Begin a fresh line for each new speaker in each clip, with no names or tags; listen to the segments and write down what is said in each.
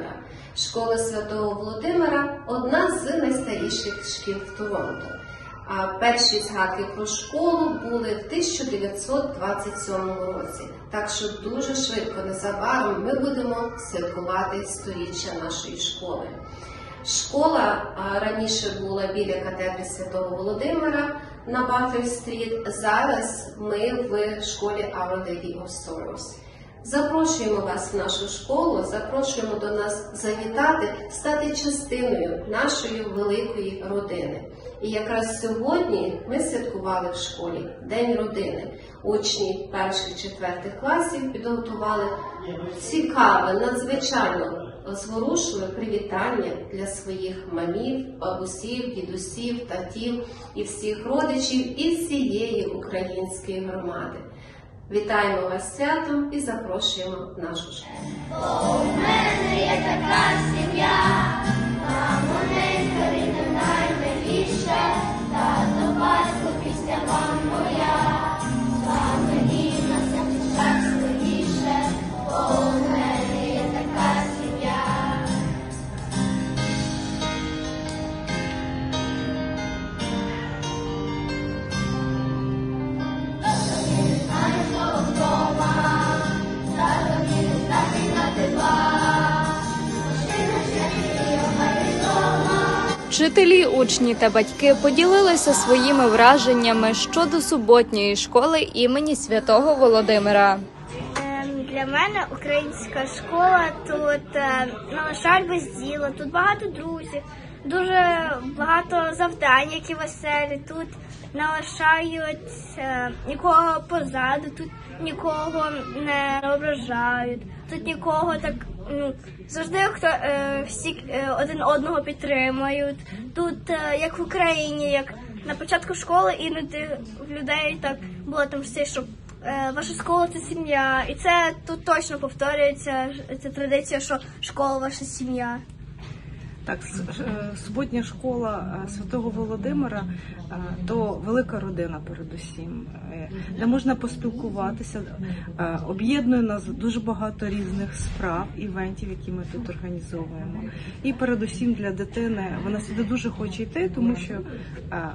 життя. Школа Святого Володимира одна з найстаріших шкіл в Торонто. А перші згадки про школу були в 1927 році. Так що дуже швидко, незабаром, ми будемо святкувати сторіччя нашої школи. Школа раніше була біля катедри Святого Володимира на Батлер Стріт. Зараз ми в школі Our Lady of Sorrows. Запрошуємо вас в нашу школу, запрошуємо до нас завітати, стати частиною нашої великої родини. І якраз сьогодні ми святкували в школі День родини. Учні перших четвертих класів підготували цікаве, надзвичайно зворушливе привітання для своїх мамів, бабусів, дідусів, татів і всіх родичів і всієї української громади. Вітаємо вас святом і запрошуємо в нашу школу.
є така сім'я,
Вчителі, учні та батьки поділилися своїми враженнями щодо суботньої школи імені святого Володимира.
Ем, Для мене українська школа тут е, на жаль без діла, тут багато друзів, дуже багато завдань, які веселі. Тут налишають е, нікого позаду, тут нікого не ображають, тут нікого так ну завжди хто е, всі е, один одного підтримують. Тут, е, як в Україні, як на початку школи іноді в людей так було там все, що Е, Ваша школа це сім'я, і це тут точно повторюється ця традиція, що школа ваша сім'я.
Так, е, суботня школа е, Святого Володимира е, то велика родина, передусім, де можна поспілкуватися. Об'єднує нас дуже багато різних справ, івентів, які ми тут організовуємо. І передусім для дитини вона сюди дуже хоче йти, тому що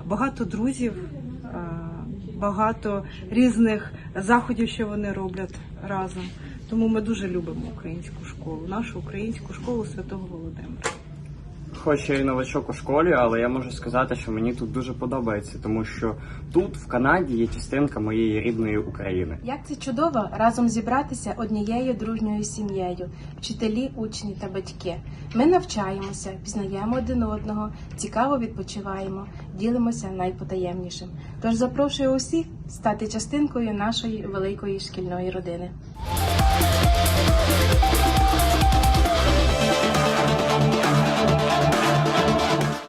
багато друзів. Багато різних заходів, що вони роблять разом. Тому ми дуже любимо українську школу, нашу українську школу Святого Володимира.
Хоч я і новачок у школі, але я можу сказати, що мені тут дуже подобається, тому що тут, в Канаді, є частинка моєї рідної України.
Як це чудово разом зібратися однією дружньою сім'єю, вчителі, учні та батьки. Ми навчаємося, пізнаємо один одного, цікаво відпочиваємо, ділимося найпотаємнішим. Тож запрошую усіх стати частинкою нашої великої шкільної родини.